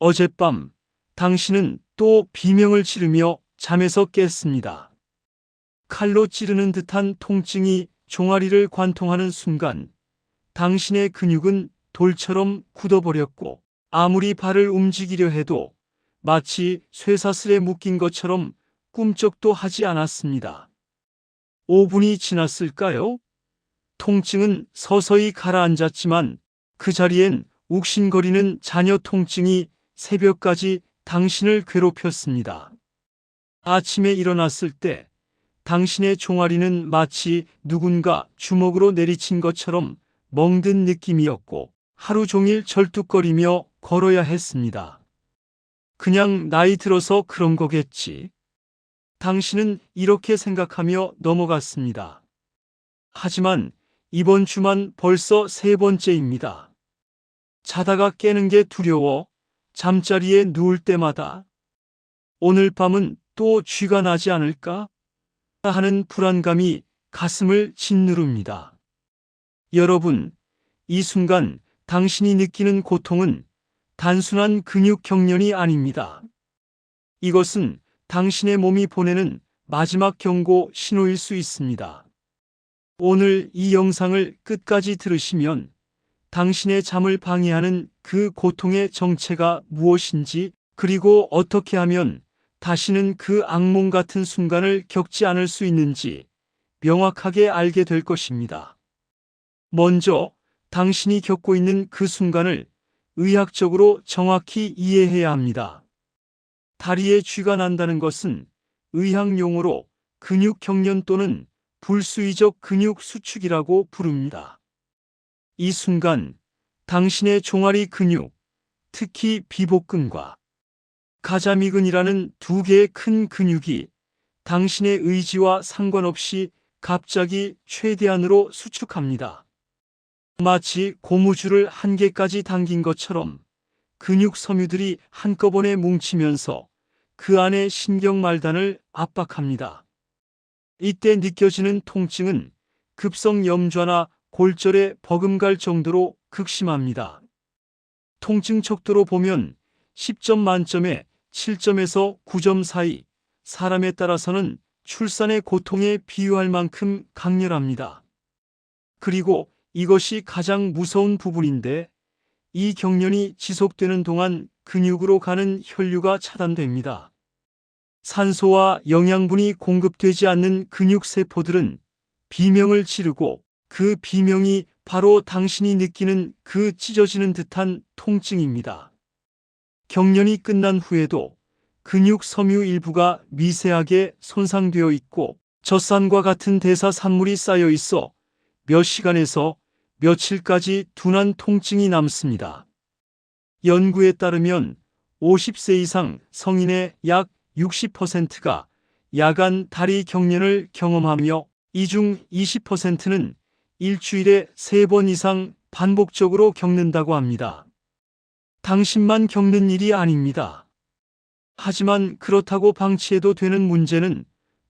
어젯밤 당신은 또 비명을 지르며 잠에서 깼습니다. 칼로 찌르는 듯한 통증이 종아리를 관통하는 순간 당신의 근육은 돌처럼 굳어버렸고 아무리 발을 움직이려 해도 마치 쇠사슬에 묶인 것처럼 꿈쩍도 하지 않았습니다. 5분이 지났을까요? 통증은 서서히 가라앉았지만 그 자리엔 욱신거리는 자녀 통증이 새벽까지 당신을 괴롭혔습니다. 아침에 일어났을 때 당신의 종아리는 마치 누군가 주먹으로 내리친 것처럼 멍든 느낌이었고 하루 종일 절뚝거리며 걸어야 했습니다. 그냥 나이 들어서 그런 거겠지. 당신은 이렇게 생각하며 넘어갔습니다. 하지만 이번 주만 벌써 세 번째입니다. 자다가 깨는 게 두려워 잠자리에 누울 때마다 오늘 밤은 또 쥐가 나지 않을까? 하는 불안감이 가슴을 짓누릅니다. 여러분, 이 순간 당신이 느끼는 고통은 단순한 근육 경련이 아닙니다. 이것은 당신의 몸이 보내는 마지막 경고 신호일 수 있습니다. 오늘 이 영상을 끝까지 들으시면 당신의 잠을 방해하는 그 고통의 정체가 무엇인지 그리고 어떻게 하면 다시는 그 악몽 같은 순간을 겪지 않을 수 있는지 명확하게 알게 될 것입니다. 먼저 당신이 겪고 있는 그 순간을 의학적으로 정확히 이해해야 합니다. 다리에 쥐가 난다는 것은 의학 용어로 근육 경련 또는 불수의적 근육 수축이라고 부릅니다. 이 순간 당신의 종아리 근육, 특히 비복근과 가자미근이라는 두 개의 큰 근육이 당신의 의지와 상관없이 갑자기 최대한으로 수축합니다. 마치 고무줄을 한 개까지 당긴 것처럼 근육 섬유들이 한꺼번에 뭉치면서 그 안에 신경말단을 압박합니다. 이때 느껴지는 통증은 급성 염좌나 골절에 버금갈 정도로 극심합니다. 통증 척도로 보면 10점 만점에 7점에서 9점 사이, 사람에 따라서는 출산의 고통에 비유할 만큼 강렬합니다. 그리고 이것이 가장 무서운 부분인데 이 경련이 지속되는 동안 근육으로 가는 혈류가 차단됩니다. 산소와 영양분이 공급되지 않는 근육 세포들은 비명을 지르고 그 비명이 바로 당신이 느끼는 그 찢어지는 듯한 통증입니다. 경련이 끝난 후에도 근육 섬유 일부가 미세하게 손상되어 있고 젖산과 같은 대사 산물이 쌓여 있어 몇 시간에서 며칠까지 둔한 통증이 남습니다. 연구에 따르면 50세 이상 성인의 약 60%가 야간 다리 경련을 경험하며 이 중 20%는 일주일에 3번 이상 반복적으로 겪는다고 합니다. 당신만 겪는 일이 아닙니다. 하지만 그렇다고 방치해도 되는 문제는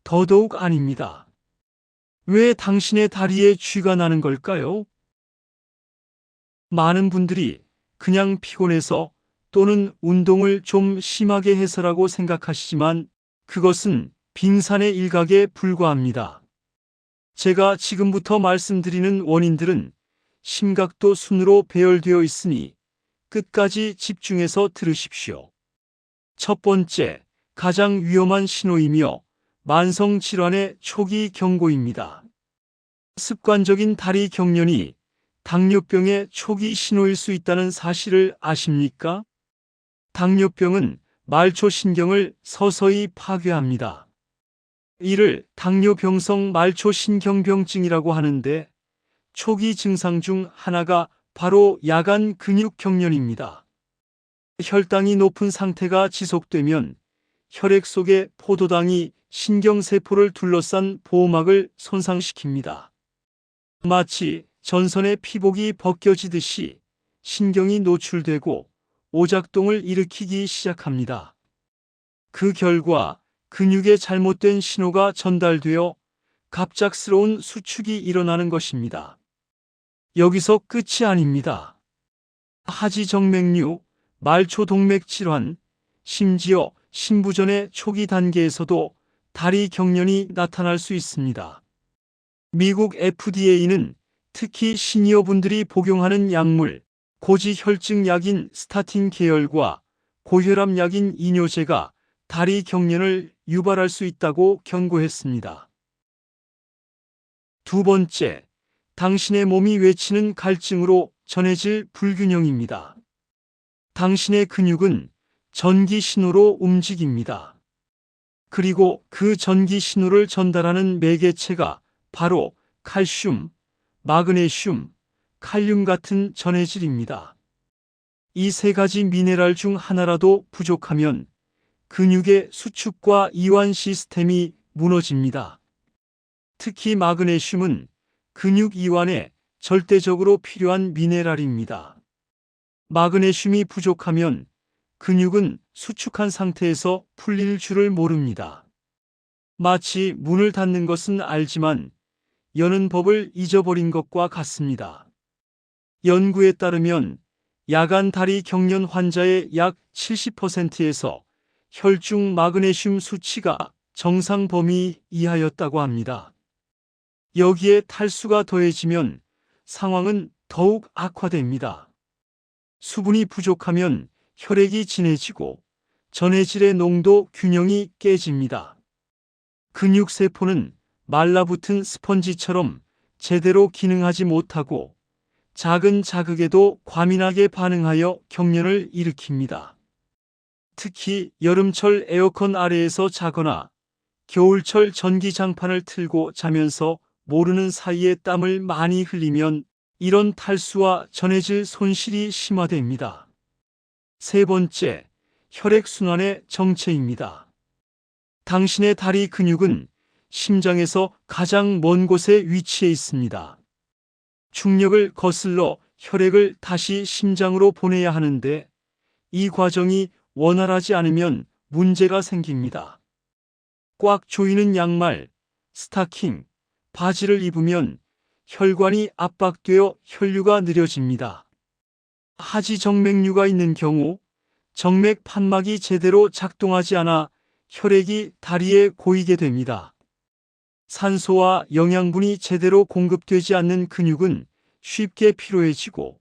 더더욱 아닙니다. 왜 당신의 다리에 쥐가 나는 걸까요? 많은 분들이 그냥 피곤해서 또는 운동을 좀 심하게 해서라고 생각하시지만 그것은 빙산의 일각에 불과합니다. 제가 지금부터 말씀드리는 원인들은 심각도 순으로 배열되어 있으니 끝까지 집중해서 들으십시오. 첫 번째, 가장 위험한 신호이며 만성 질환의 초기 경고입니다. 습관적인 다리 경련이 당뇨병의 초기 신호일 수 있다는 사실을 아십니까? 당뇨병은 말초신경을 서서히 파괴합니다. 이를 당뇨병성 말초신경병증이라고 하는데 초기 증상 중 하나가 바로 야간 근육 경련입니다. 혈당이 높은 상태가 지속되면 혈액 속의 포도당이 신경세포를 둘러싼 보호막을 손상시킵니다. 마치 전선의 피복이 벗겨지듯이 신경이 노출되고 오작동을 일으키기 시작합니다. 그 결과 근육에 잘못된 신호가 전달되어 갑작스러운 수축이 일어나는 것입니다. 여기서 끝이 아닙니다. 하지정맥류, 말초 동맥 질환, 심지어 신부전의 초기 단계에서도 다리 경련이 나타날 수 있습니다. 미국 FDA는 특히 시니어분들이 복용하는 약물, 고지혈증 약인 스타틴 계열과 고혈압 약인 이뇨제가 다리 경련을 유발할 수 있다고 경고했습니다. 두 번째, 당신의 몸이 외치는 갈증으로 전해질 불균형입니다. 당신의 근육은 전기 신호로 움직입니다. 그리고 그 전기 신호를 전달하는 매개체가 바로 칼슘, 마그네슘, 칼륨 같은 전해질입니다. 이 세 가지 미네랄 중 하나라도 부족하면 근육의 수축과 이완 시스템이 무너집니다. 특히 마그네슘은 근육 이완에 절대적으로 필요한 미네랄입니다. 마그네슘이 부족하면 근육은 수축한 상태에서 풀릴 줄을 모릅니다. 마치 문을 닫는 것은 알지만 여는 법을 잊어버린 것과 같습니다. 연구에 따르면 야간 다리 경련 환자의 약 70%에서 혈중 마그네슘 수치가 정상 범위 이하였다고 합니다. 여기에 탈수가 더해지면 상황은 더욱 악화됩니다. 수분이 부족하면 혈액이 진해지고 전해질의 농도 균형이 깨집니다. 근육세포는 말라붙은 스펀지처럼 제대로 기능하지 못하고 작은 자극에도 과민하게 반응하여 경련을 일으킵니다. 특히 여름철 에어컨 아래에서 자거나 겨울철 전기장판을 틀고 자면서 모르는 사이에 땀을 많이 흘리면 이런 탈수와 전해질 손실이 심화됩니다. 세 번째, 혈액순환의 정체입니다. 당신의 다리 근육은 심장에서 가장 먼 곳에 위치해 있습니다. 충력을 거슬러 혈액을 다시 심장으로 보내야 하는데 이 과정이 원활하지 않으면 문제가 생깁니다. 꽉 조이는 양말, 스타킹, 바지를 입으면 혈관이 압박되어 혈류가 느려집니다. 하지 정맥류가 있는 경우 정맥 판막이 제대로 작동하지 않아 혈액이 다리에 고이게 됩니다. 산소와 영양분이 제대로 공급되지 않는 근육은 쉽게 피로해지고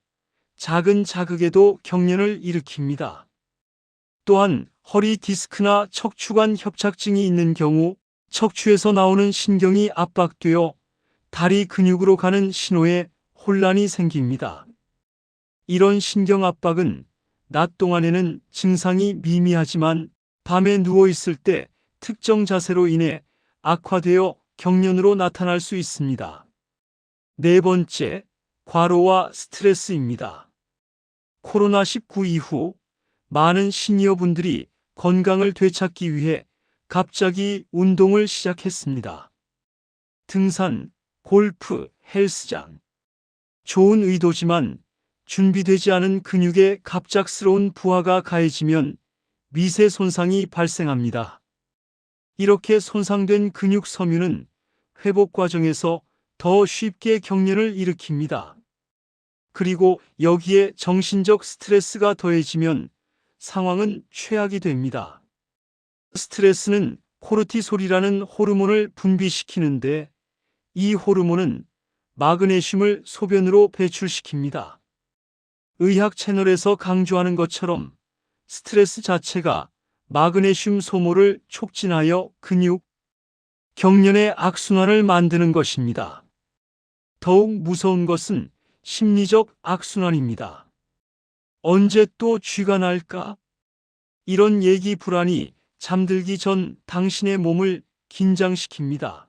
작은 자극에도 경련을 일으킵니다. 또한 허리 디스크나 척추관 협착증이 있는 경우 척추에서 나오는 신경이 압박되어 다리 근육으로 가는 신호에 혼란이 생깁니다. 이런 신경 압박은 낮 동안에는 증상이 미미하지만 밤에 누워 있을 때 특정 자세로 인해 악화되어 경련으로 나타날 수 있습니다. 네 번째, 과로와 스트레스입니다. 코로나19 이후 많은 시니어분들이 건강을 되찾기 위해 갑자기 운동을 시작했습니다. 등산, 골프, 헬스장. 좋은 의도지만 준비되지 않은 근육에 갑작스러운 부하가 가해지면 미세 손상이 발생합니다. 이렇게 손상된 근육 섬유는 회복 과정에서 더 쉽게 경련을 일으킵니다. 그리고 여기에 정신적 스트레스가 더해지면 상황은 최악이 됩니다. 스트레스는 코르티솔이라는 호르몬을 분비시키는데 이 호르몬은 마그네슘을 소변으로 배출시킵니다. 의학 채널에서 강조하는 것처럼 스트레스 자체가 마그네슘 소모를 촉진하여 근육, 경련의 악순환을 만드는 것입니다. 더욱 무서운 것은 심리적 악순환입니다. 언제 또 쥐가 날까? 이런 얘기 불안이 잠들기 전 당신의 몸을 긴장시킵니다.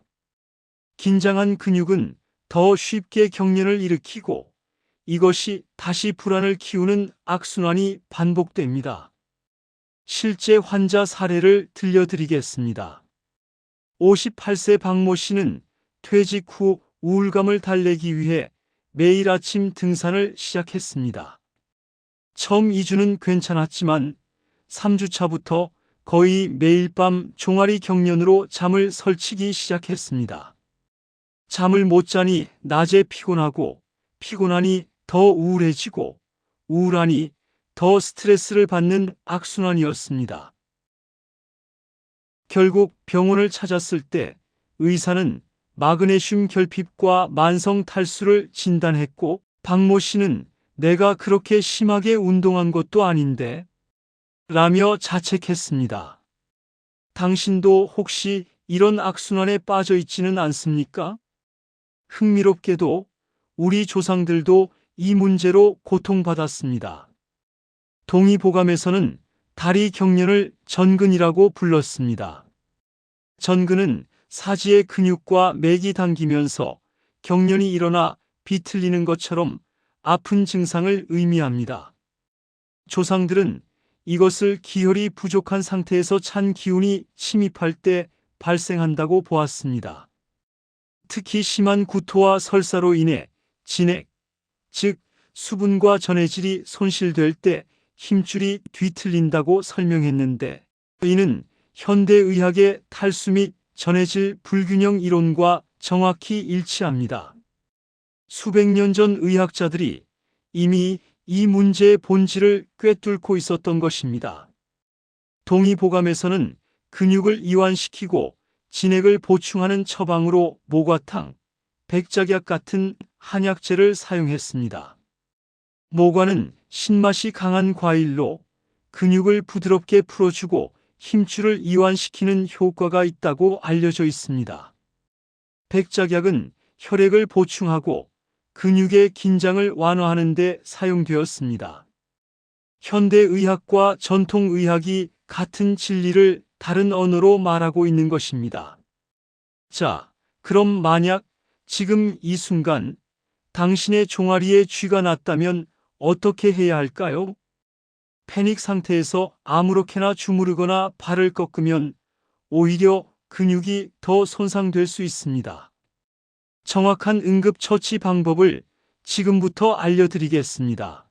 긴장한 근육은 더 쉽게 경련을 일으키고 이것이 다시 불안을 키우는 악순환이 반복됩니다. 실제 환자 사례를 들려드리겠습니다. 58세 박모 씨는 퇴직 후 우울감을 달래기 위해 매일 아침 등산을 시작했습니다. 처음 2주는 괜찮았지만 3주차부터 거의 매일 밤 종아리 경련으로 잠을 설치기 시작했습니다. 잠을 못 자니 낮에 피곤하고 피곤하니 더 우울해지고 우울하니 더 스트레스를 받는 악순환이었습니다. 결국 병원을 찾았을 때 의사는 마그네슘 결핍과 만성 탈수를 진단했고 박모 씨는 내가 그렇게 심하게 운동한 것도 아닌데 라며 자책했습니다. 당신도 혹시 이런 악순환에 빠져 있지는 않습니까? 흥미롭게도 우리 조상들도 이 문제로 고통받았습니다. 동의보감에서는 다리 경련을 전근이라고 불렀습니다. 전근은 사지의 근육과 맥이 당기면서 경련이 일어나 비틀리는 것처럼 아픈 증상을 의미합니다. 조상들은 이것을 기혈이 부족한 상태에서 찬 기운이 침입할 때 발생한다고 보았습니다. 특히 심한 구토와 설사로 인해 진액, 즉 수분과 전해질이 손실될 때 힘줄이 뒤틀린다고 설명했는데 이는 현대의학의 탈수 및 전해질 불균형 이론과 정확히 일치합니다. 수백 년 전 의학자들이 이미 이 문제의 본질을 꿰뚫고 있었던 것입니다. 동의보감에서는 근육을 이완시키고 진액을 보충하는 처방으로 모과탕, 백작약 같은 한약재를 사용했습니다. 모과는 신맛이 강한 과일로 근육을 부드럽게 풀어주고 힘줄을 이완시키는 효과가 있다고 알려져 있습니다. 백작약은 혈액을 보충하고 근육의 긴장을 완화하는 데 사용되었습니다. 현대의학과 전통의학이 같은 진리를 다른 언어로 말하고 있는 것입니다. 자, 그럼 만약 지금 이 순간 당신의 종아리에 쥐가 났다면 어떻게 해야 할까요? 패닉 상태에서 아무렇게나 주무르거나 발을 꺾으면 오히려 근육이 더 손상될 수 있습니다. 정확한 응급처치 방법을 지금부터 알려드리겠습니다.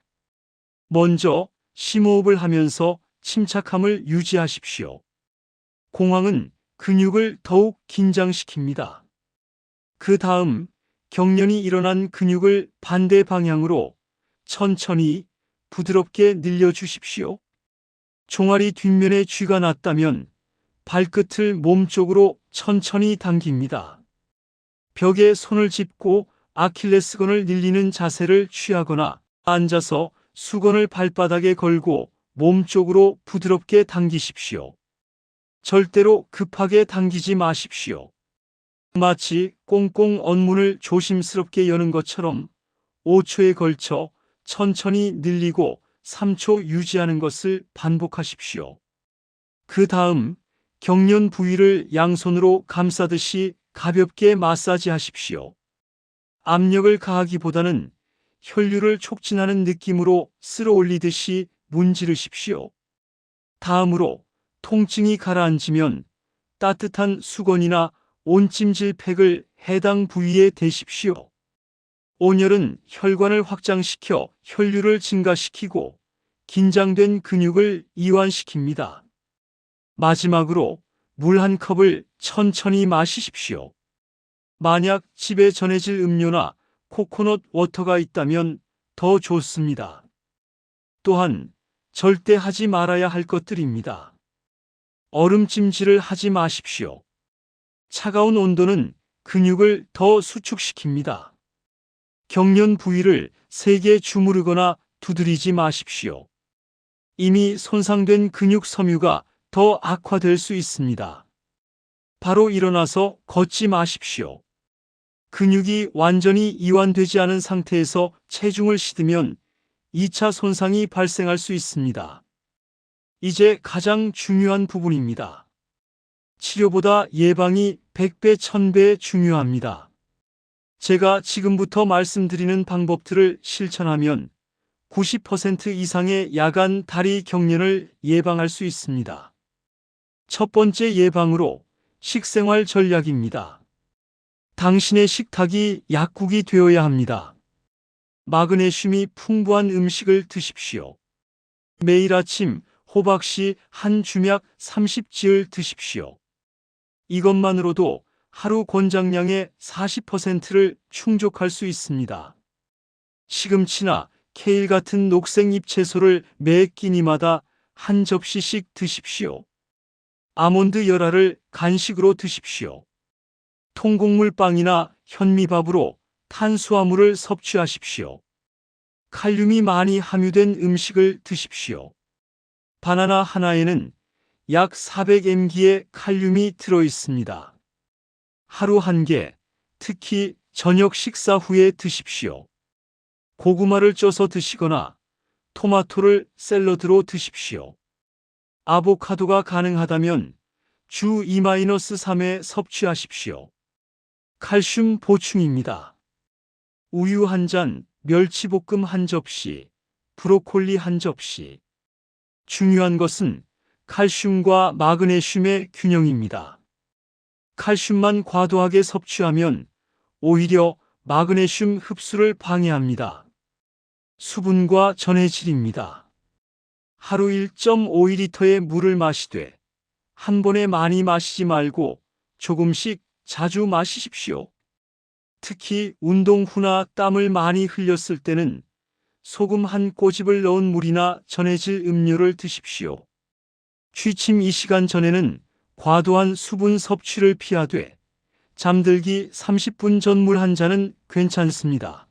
먼저 심호흡을 하면서 침착함을 유지하십시오. 공황은 근육을 더욱 긴장시킵니다. 그 다음 경련이 일어난 근육을 반대 방향으로 천천히 부드럽게 늘려주십시오. 종아리 뒷면에 쥐가 났다면 발끝을 몸쪽으로 천천히 당깁니다. 벽에 손을 짚고 아킬레스건을 늘리는 자세를 취하거나 앉아서 수건을 발바닥에 걸고 몸쪽으로 부드럽게 당기십시오. 절대로 급하게 당기지 마십시오. 마치 꽁꽁 언문을 조심스럽게 여는 것처럼 5초에 걸쳐 천천히 늘리고 3초 유지하는 것을 반복하십시오. 그 다음 경련 부위를 양손으로 감싸듯이 가볍게 마사지 하십시오. 압력을 가하기보다는 혈류를 촉진하는 느낌으로 쓸어 올리듯이 문지르십시오. 다음으로 통증이 가라앉으면 따뜻한 수건이나 온찜질 팩을 해당 부위에 대십시오. 온열은 혈관을 확장시켜 혈류를 증가시키고 긴장된 근육을 이완시킵니다. 마지막으로 물 한 컵을 천천히 마시십시오. 만약 집에 전해질 음료나 코코넛 워터가 있다면 더 좋습니다. 또한 절대 하지 말아야 할 것들입니다. 얼음찜질을 하지 마십시오. 차가운 온도는 근육을 더 수축시킵니다. 경련 부위를 세게 주무르거나 두드리지 마십시오. 이미 손상된 근육 섬유가 더 악화될 수 있습니다. 바로 일어나서 걷지 마십시오. 근육이 완전히 이완되지 않은 상태에서 체중을 싣으면 2차 손상이 발생할 수 있습니다. 이제 가장 중요한 부분입니다. 치료보다 예방이 100배, 1000배 중요합니다. 제가 지금부터 말씀드리는 방법들을 실천하면 90% 이상의 야간 다리 경련을 예방할 수 있습니다. 첫 번째 예방으로 식생활 전략입니다. 당신의 식탁이 약국이 되어야 합니다. 마그네슘이 풍부한 음식을 드십시오. 매일 아침 호박씨 한 주맥 30지을 드십시오. 이것만으로도 하루 권장량의 40%를 충족할 수 있습니다. 시금치나 케일 같은 녹색 잎채소를 매 끼니마다 한 접시씩 드십시오. 아몬드 열알을 간식으로 드십시오. 통곡물 빵이나 현미밥으로 탄수화물을 섭취하십시오. 칼륨이 많이 함유된 음식을 드십시오. 바나나 하나에는 약 400mg의 칼륨이 들어 있습니다. 하루 한 개, 특히 저녁 식사 후에 드십시오. 고구마를 쪄서 드시거나 토마토를 샐러드로 드십시오. 아보카도가 가능하다면 주 2-3회 섭취하십시오. 칼슘 보충입니다. 우유 한 잔, 멸치볶음 한 접시, 브로콜리 한 접시. 중요한 것은 칼슘과 마그네슘의 균형입니다. 칼슘만 과도하게 섭취하면 오히려 마그네슘 흡수를 방해합니다. 수분과 전해질입니다. 하루 1.5리터의 물을 마시되 한 번에 많이 마시지 말고 조금씩 자주 마시십시오. 특히 운동 후나 땀을 많이 흘렸을 때는 소금 한 꼬집을 넣은 물이나 전해질 음료를 드십시오. 취침 2시간 전에는 과도한 수분 섭취를 피하되 잠들기 30분 전 물 한 잔은 괜찮습니다.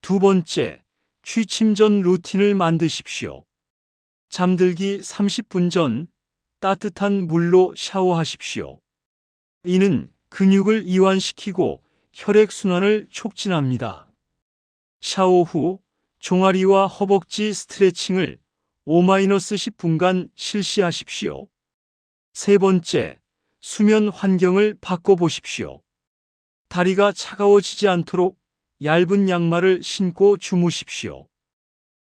두 번째, 취침 전 루틴을 만드십시오. 잠들기 30분 전 따뜻한 물로 샤워하십시오. 이는 근육을 이완시키고 혈액순환을 촉진합니다. 샤워 후 종아리와 허벅지 스트레칭을 5-10분간 실시하십시오. 세 번째, 수면 환경을 바꿔보십시오. 다리가 차가워지지 않도록 얇은 양말을 신고 주무십시오.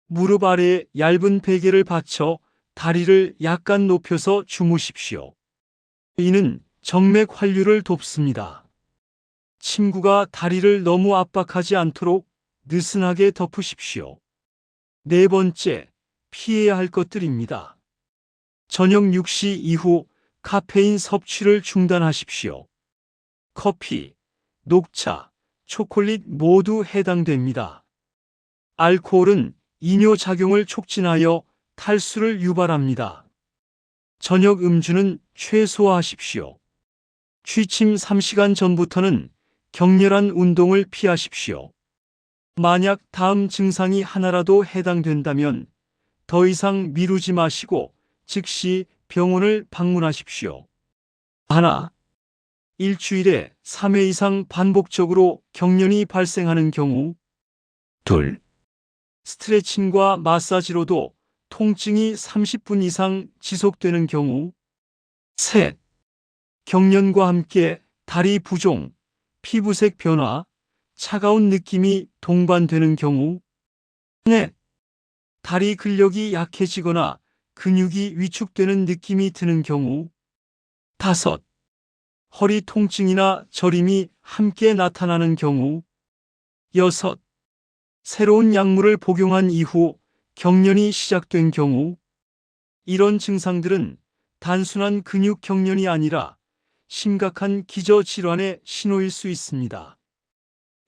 무릎 아래에 얇은 베개를 받쳐 다리를 약간 높여서 주무십시오. 이는 정맥 환류를 돕습니다. 침구가 다리를 너무 압박하지 않도록 느슨하게 덮으십시오. 네 번째, 피해야 할 것들입니다. 저녁 6시 이후 카페인 섭취를 중단하십시오. 커피, 녹차, 초콜릿 모두 해당됩니다. 알코올은 이뇨작용을 촉진하여 탈수를 유발합니다. 저녁 음주는 최소화하십시오. 취침 3시간 전부터는 격렬한 운동을 피하십시오. 만약 다음 증상이 하나라도 해당된다면 더 이상 미루지 마시고 즉시 병원을 방문하십시오. 하나, 일주일에 3회 이상 반복적으로 경련이 발생하는 경우 둘, 스트레칭과 마사지로도 통증이 30분 이상 지속되는 경우. 셋, 경련과 함께 다리 부종, 피부색 변화, 차가운 느낌이 동반되는 경우. 넷, 다리 근력이 약해지거나 근육이 위축되는 느낌이 드는 경우. 다섯, 허리 통증이나 저림이 함께 나타나는 경우. 여섯, 새로운 약물을 복용한 이후 경련이 시작된 경우 이런 증상들은 단순한 근육 경련이 아니라 심각한 기저 질환의 신호일 수 있습니다.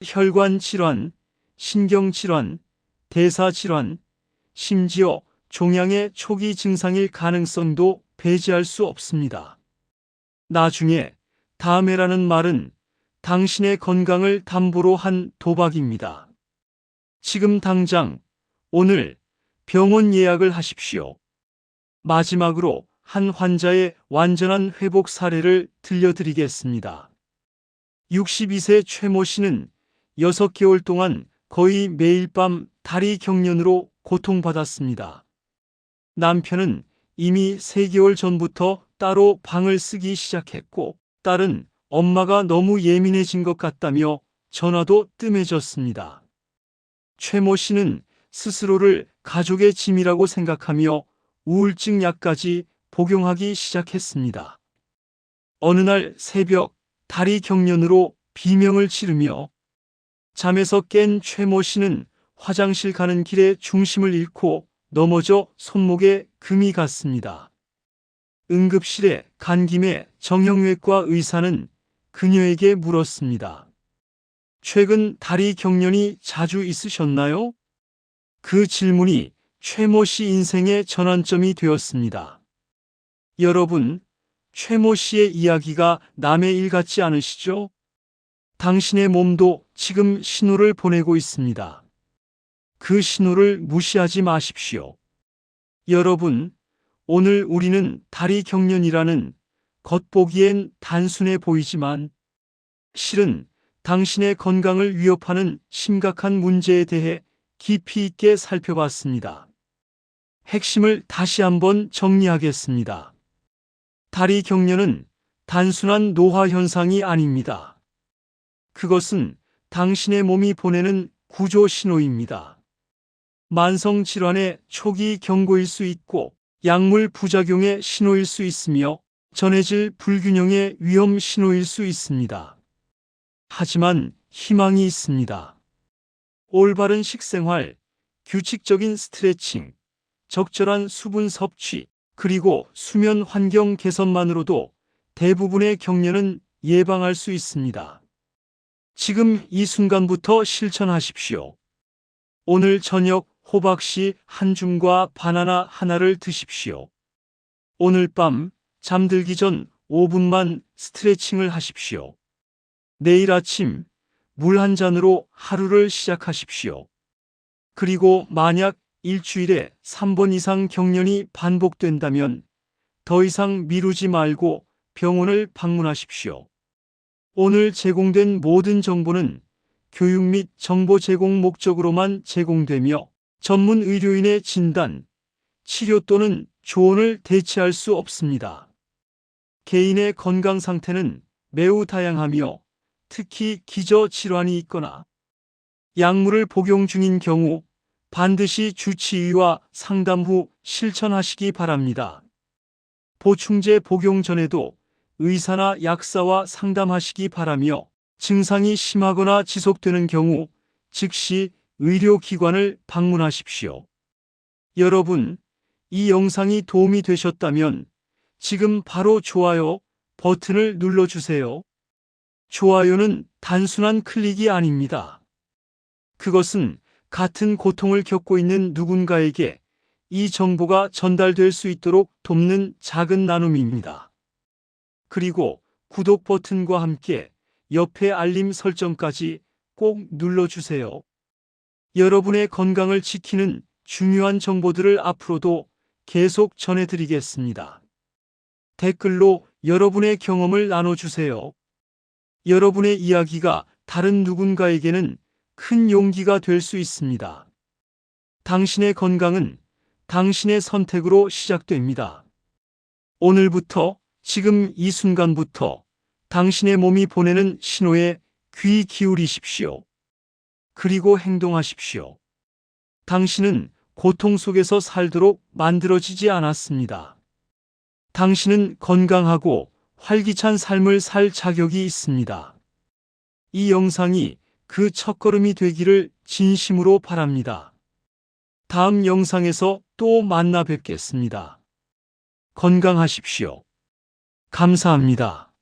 혈관 질환, 신경 질환, 대사 질환, 심지어 종양의 초기 증상일 가능성도 배제할 수 없습니다. 나중에 다음에라는 말은 당신의 건강을 담보로 한 도박입니다. 지금 당장 오늘 병원 예약을 하십시오. 마지막으로 한 환자의 완전한 회복 사례를 들려드리겠습니다. 62세 최모 씨는 6개월 동안 거의 매일 밤 다리 경련으로 고통받았습니다. 남편은 이미 3개월 전부터 따로 방을 쓰기 시작했고, 딸은 엄마가 너무 예민해진 것 같다며 전화도 뜸해졌습니다. 최모 씨는 스스로를 가족의 짐이라고 생각하며 우울증 약까지 복용하기 시작했습니다. 어느 날 새벽 다리 경련으로 비명을 지르며 잠에서 깬 최모 씨는 화장실 가는 길에 중심을 잃고 넘어져 손목에 금이 갔습니다. 응급실에 간 김에 정형외과 의사는 그녀에게 물었습니다. 최근 다리 경련이 자주 있으셨나요? 그 질문이 최모 씨 인생의 전환점이 되었습니다. 여러분, 최모 씨의 이야기가 남의 일 같지 않으시죠? 당신의 몸도 지금 신호를 보내고 있습니다. 그 신호를 무시하지 마십시오. 여러분, 오늘 우리는 다리 경련이라는 겉보기엔 단순해 보이지만 실은 당신의 건강을 위협하는 심각한 문제에 대해 깊이 있게 살펴봤습니다. 핵심을 다시 한번 정리하겠습니다. 다리 경련은 단순한 노화 현상이 아닙니다. 그것은 당신의 몸이 보내는 구조 신호입니다. 만성 질환의 초기 경고일 수 있고 약물 부작용의 신호일 수 있으며 전해질 불균형의 위험 신호일 수 있습니다. 하지만 희망이 있습니다. 올바른 식생활, 규칙적인 스트레칭, 적절한 수분 섭취, 그리고 수면 환경 개선만으로도 대부분의 경련은 예방할 수 있습니다. 지금 이 순간부터 실천하십시오. 오늘 저녁 호박씨 한 줌과 바나나 하나를 드십시오. 오늘 밤 잠들기 전 5분만 스트레칭을 하십시오. 내일 아침 물 한 잔으로 하루를 시작하십시오. 그리고 만약 일주일에 3번 이상 경련이 반복된다면 더 이상 미루지 말고 병원을 방문하십시오. 오늘 제공된 모든 정보는 교육 및 정보 제공 목적으로만 제공되며 전문 의료인의 진단, 치료 또는 조언을 대체할 수 없습니다. 개인의 건강 상태는 매우 다양하며 특히 기저 질환이 있거나 약물을 복용 중인 경우 반드시 주치의와 상담 후 실천하시기 바랍니다. 보충제 복용 전에도 의사나 약사와 상담하시기 바라며 증상이 심하거나 지속되는 경우 즉시 의료기관을 방문하십시오. 여러분, 이 영상이 도움이 되셨다면 지금 바로 좋아요 버튼을 눌러주세요. 좋아요는 단순한 클릭이 아닙니다. 그것은 같은 고통을 겪고 있는 누군가에게 이 정보가 전달될 수 있도록 돕는 작은 나눔입니다. 그리고 구독 버튼과 함께 옆에 알림 설정까지 꼭 눌러주세요. 여러분의 건강을 지키는 중요한 정보들을 앞으로도 계속 전해드리겠습니다. 댓글로 여러분의 경험을 나눠주세요. 여러분의 이야기가 다른 누군가에게는 큰 용기가 될 수 있습니다. 당신의 건강은 당신의 선택으로 시작됩니다. 오늘부터 지금 이 순간부터 당신의 몸이 보내는 신호에 귀 기울이십시오. 그리고 행동하십시오. 당신은 고통 속에서 살도록 만들어지지 않았습니다. 당신은 건강하고 활기찬 삶을 살 자격이 있습니다. 이 영상이 그 첫걸음이 되기를 진심으로 바랍니다. 다음 영상에서 또 만나 뵙겠습니다. 건강하십시오. 감사합니다.